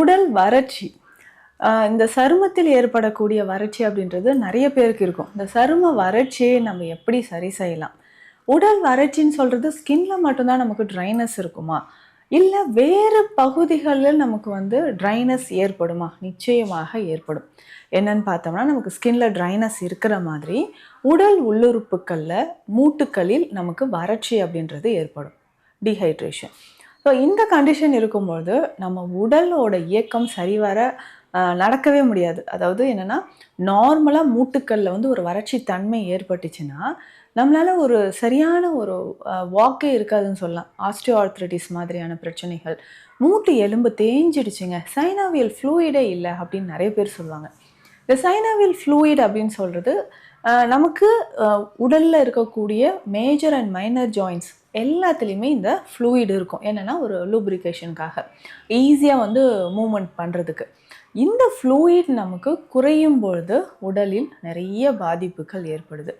உடல் வறட்சி. இந்த சருமத்தில் ஏற்படக்கூடிய வறட்சி அப்படின்றது நிறைய பேருக்கு இருக்கும். இந்த சரும வறட்சியை நம்ம எப்படி சரி செய்யலாம்? உடல் வறட்சின்னு சொல்கிறது ஸ்கின்ல மட்டும்தான் நமக்கு ட்ரைனஸ் இருக்குமா? இல்லை வேறு பகுதிகளில் நமக்கு வந்து ட்ரைனஸ் ஏற்படுமா? நிச்சயமாக ஏற்படும். என்னன்னு பார்த்தோம்னா நமக்கு ஸ்கின்ல ட்ரைனஸ் இருக்கிற மாதிரி உடல் உள்ளுறுப்புக்களில் மூட்டுக்களில் நமக்கு வறட்சி அப்படின்றது ஏற்படும். டிஹைட்ரேஷன் ஸோ இந்த கண்டிஷன் இருக்கும்பொழுது நம்ம உடலோட இயக்கம் சரிவர நடக்கவே முடியாது. அதாவது என்னென்னா நார்மலாக மூட்டுக்களில் வந்து ஒரு வறட்சி தன்மை ஏற்பட்டுச்சுன்னா நம்மளால ஒரு சரியான ஒரு வாக்கே இருக்காதுன்னு சொல்லலாம். ஆஸ்டியோ ஆர்த்ரைட்டிஸ் மாதிரியான பிரச்சனைகள். மூட்டு எலும்பு தேஞ்சிடுச்சுங்க. சைனாவியல் ஃப்ளூயிடே இல்லை அப்படின்னு நிறைய பேர் சொல்லுவாங்க. இந்த சைனாவியல் ஃப்ளூயிட் அப்படின்னு சொல்கிறது நமக்கு உடலில் இருக்கக்கூடிய மேஜர் அண்ட் மைனர் ஜாயின்ஸ் எல்லாத்துலேயுமே இந்த ஃப்ளூயிட் இருக்கும். என்னென்னா ஒரு லூப்ரிகேஷனுக்காக ஈஸியாக வந்து மூமெண்ட் பண்ணுறதுக்கு இந்த ஃப்ளூயிட் நமக்கு குறையும் பொழுது உடலில் நிறைய பாதிப்புகள் ஏற்படுது.